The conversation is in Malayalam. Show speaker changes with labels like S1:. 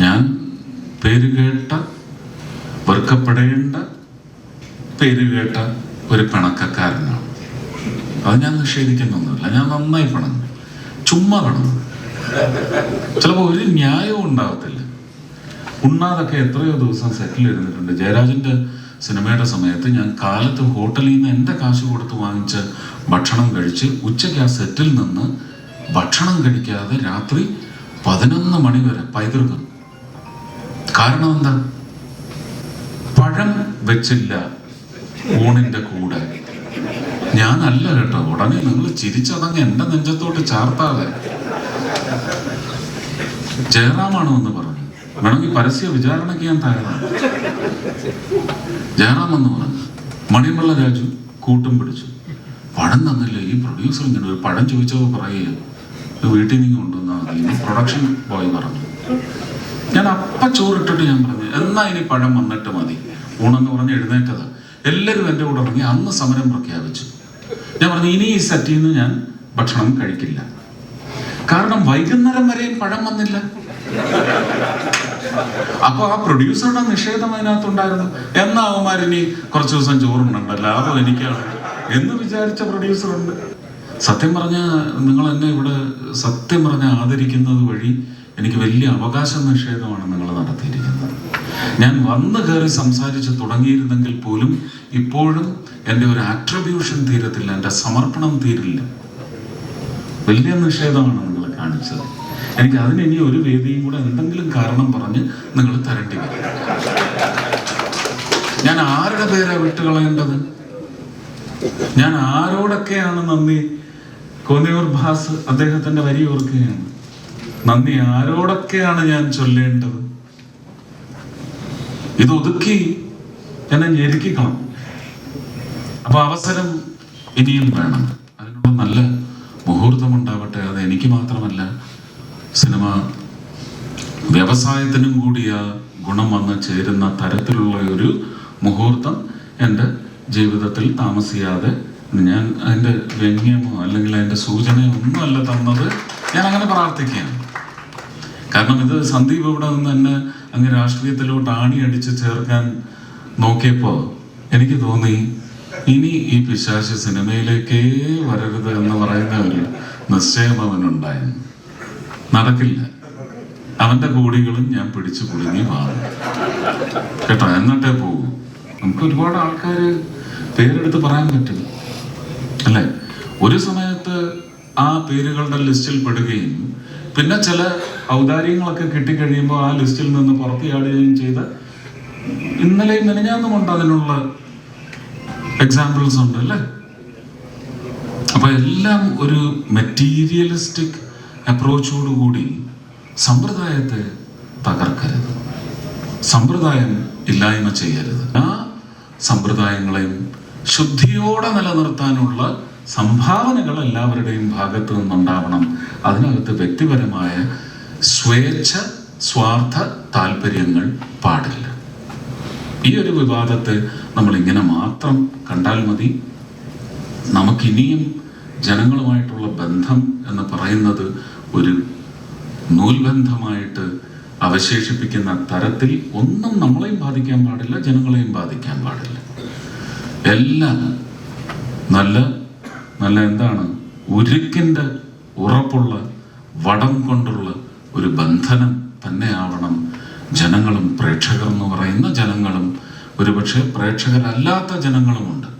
S1: ഞാൻ പേരുകേട്ട വെറുക്കപ്പെടേണ്ട പേരുകേട്ട ഒരു പിണക്കക്കാരനാണ്. അത് ഞാൻ നിഷേധിക്കുന്നൊന്നുമില്ല. ഞാൻ നന്നായി പിണങ്ങും. ചുമ്മാ പിണങ്ങും. ചിലപ്പോൾ ഒരു ന്യായവും ഉണ്ടാവത്തില്ല. ഉണ്ണാതൊക്കെ എത്രയോ ദിവസം സെറ്റിൽ ഇരുന്നിട്ടുണ്ട്. ജയരാജന്റെ സിനിമയുടെ സമയത്ത് ഞാൻ കാലത്ത് ഹോട്ടലിൽ നിന്ന് എന്റെ കാശ് കൊടുത്ത് വാങ്ങിച്ച് ഭക്ഷണം കഴിച്ച് ഉച്ചയ്ക്ക് ആ സെറ്റിൽ നിന്ന് ഭക്ഷണം കഴിക്കാതെ രാത്രി പതിനൊന്ന് മണി വരെ പൈതൃകം. കാരണം എന്താ? പഴം വെച്ചില്ല ഊണിന്റെ കൂടെ. ഞാനല്ല കേട്ടോ. ഉടനെ നിങ്ങൾ ചിരിച്ചതങ്ങ് എന്റെ നെഞ്ചത്തോട്ട് ചാർത്താതെ. ജയറാമാണോ എന്ന് പറഞ്ഞു. വേണമെങ്കിൽ പരസ്യ വിചാരണയ്ക്ക് ഞാൻ തയ്യാറാണ്. ജയറാം എന്ന് പറഞ്ഞു. മണിമുള്ള രാജു കൂട്ടും പിടിച്ചു. പഴം തന്നില്ല? ഈ പ്രൊഡ്യൂസർ ഇങ്ങനെ ഒരു പഴം ചോദിച്ചപ്പോൾ പറയുക "ഇത് വീട്ടിൽ നിന്ന് കൊണ്ടുവന്നാൽ പ്രൊഡക്ഷൻ ബോയ് പറഞ്ഞു. ഞാൻ അപ്പ ചോറിട്ടിട്ട് ഞാൻ പറഞ്ഞു എന്നാ ഇനി പഴം വന്നിട്ട് മതി. ഊണെന്ന് പറഞ്ഞ് എഴുന്നേറ്റത്. എല്ലാവരും എന്റെ കൂടെ ഇറങ്ങി അന്ന് സമരം പ്രഖ്യാപിച്ചു. ഞാൻ പറഞ്ഞു ഇനി ഈ സെറ്റിൽ നിന്ന് ഞാൻ ഭക്ഷണം കഴിക്കില്ല. കാരണം വൈകുന്നേരം വരെയും പഴം വന്നില്ല. അപ്പൊ ആ പ്രൊഡ്യൂസറുടെ നിഷേധം അതിനകത്തുണ്ടായിരുന്നു. എന്നാ അവന്മാരിനി കുറച്ച് ദിവസം ചോറുണ്ടല്ലോ ലാഭം എനിക്കാണ് എന്ന് വിചാരിച്ച പ്രൊഡ്യൂസറുണ്ട്. സത്യം പറഞ്ഞ നിങ്ങൾ എന്നെ ഇവിടെ സത്യം പറഞ്ഞ ആദരിക്കുന്നത് വഴി എനിക്ക് വലിയ അവകാശ നിഷേധമാണ് നിങ്ങൾ നടത്തിയിരിക്കുന്നത്. ഞാൻ വന്നു കയറി സംസാരിച്ച് തുടങ്ങിയിരുന്നെങ്കിൽ പോലും ഇപ്പോഴും എന്റെ ഒരു ആട്രിബ്യൂഷൻ തീരത്തില്ല എന്റെ സമർപ്പണം തീരില്ല. വലിയ നിഷേധമാണ് നിങ്ങൾ കാണിച്ചത്. എനിക്ക് അതിന് ഇനി ഒരു വേദിയും കൂടെ എന്തെങ്കിലും കാരണം പറഞ്ഞ് നിങ്ങൾ തരണ്ടി വരും. ഞാൻ ആരുടെ പേരാ വിട്ടുകളയേണ്ടത്? ഞാൻ ആരോടൊക്കെയാണ് നന്ദി? കോന്നിയൂർ ഭാസ് അദ്ദേഹത്തിന്റെ വരി ഓർക്കുകയാണ്. നന്ദി. ആരോടൊക്കെയാണ് ഞാൻ ചൊല്ലേണ്ടത്? ഇത് ഒതുക്കി എന്നെ ഞെരുക്കിക്കണം. അപ്പൊ അവസരം ഇനിയും വേണം. അതിനുള്ള നല്ല മുഹൂർത്തം ഉണ്ടാവട്ടെ അത് എനിക്ക് മാത്രമല്ല സിനിമ വ്യവസായത്തിനും കൂടിയ ഗുണം വന്ന് ചേരുന്ന തരത്തിലുള്ള ഒരു മുഹൂർത്തം എന്റെ ജീവിതത്തിൽ താമസിയാതെ ഞാൻ അതിന്റെ വ്യംഗ്യമോ അല്ലെങ്കിൽ അതിന്റെ സൂചനയോ ഒന്നുമല്ല തന്നത്. ഞാൻ അങ്ങനെ പ്രാർത്ഥിക്കുകയാണ്. കാരണം ഇത് സന്ദീപ് ഇവിടെ നിന്ന് തന്നെ അങ്ങ് രാഷ്ട്രീയത്തിലോട്ട് ആണി അടിച്ച് ചേർക്കാൻ നോക്കിയപ്പോൾ എനിക്ക് തോന്നി ഇനി ഈ പിശാശ് സിനിമയിലേക്കേ വരരുത് എന്ന് പറയുന്ന ഒരു നിശ്ചയം അവനുണ്ടായിരുന്നു. നടക്കില്ല. അവന്റെ കോടികളും ഞാൻ പിടിച്ചു കുടുങ്ങി മാറും കേട്ടോ എന്നിട്ടേ പോകും. നമുക്ക് ഒരുപാട് ആൾക്കാര് പേരെടുത്ത് പറയാൻ പറ്റും അല്ലെ? ഒരു സമയത്ത് ആ പേരുകളുടെ ലിസ്റ്റിൽ പെടുകയും പിന്നെ ചില ഔദാര്യങ്ങളൊക്കെ കിട്ടിക്കഴിയുമ്പോൾ ആ ലിസ്റ്റിൽ നിന്ന് പുറത്തിയാടുകയും ചെയ്ത ഇന്നലെയും മെനഞ്ഞാന്നുമുണ്ട് അതിനുള്ള എക്സാമ്പിൾസ് ഉണ്ട് അല്ലേ? അപ്പൊ എല്ലാം ഒരു മെറ്റീരിയലിസ്റ്റിക് അപ്രോച്ചോടുകൂടി സമ്പ്രദായത്തെ തകർക്കരുത്. സമ്പ്രദായം ഇല്ലായ്മ ചെയ്യരുത്. ആ സമ്പ്രദായങ്ങളെയും ശുദ്ധിയോടെ നിലനിർത്താനുള്ള സംഭാവനകൾ എല്ലാവരുടെയും ഭാഗത്തു നിന്നുണ്ടാവണം. അതിനകത്ത് വ്യക്തിപരമായ സ്വേച്ഛ സ്വാർത്ഥ താല്പര്യങ്ങൾ പാടില്ല. ഈ ഒരു വിവാദത്തെ നമ്മൾ ഇങ്ങനെ മാത്രം കണ്ടാൽ മതി. നമുക്കിനിയും ജനങ്ങളുമായിട്ടുള്ള ബന്ധം എന്ന് പറയുന്നത് ഒരു നൂൽബന്ധമായിട്ട് അവശേഷിപ്പിക്കുന്ന തരത്തിൽ ഒന്നും നമ്മളെയും ബാധിക്കാൻ പാടില്ല ജനങ്ങളെയും ബാധിക്കാൻ പാടില്ല. എല്ലാം നല്ല നല്ല എന്താണ്? ഉരുക്കിന്റെ ഉറപ്പുള്ള വടം കൊണ്ടുള്ള ഒരു ബന്ധനം തന്നെയാവണം. ജനങ്ങളും പ്രേക്ഷകർ എന്ന് പറയുന്ന ജനങ്ങളും ഒരുപക്ഷെ പ്രേക്ഷകരല്ലാത്ത ജനങ്ങളുമുണ്ട്.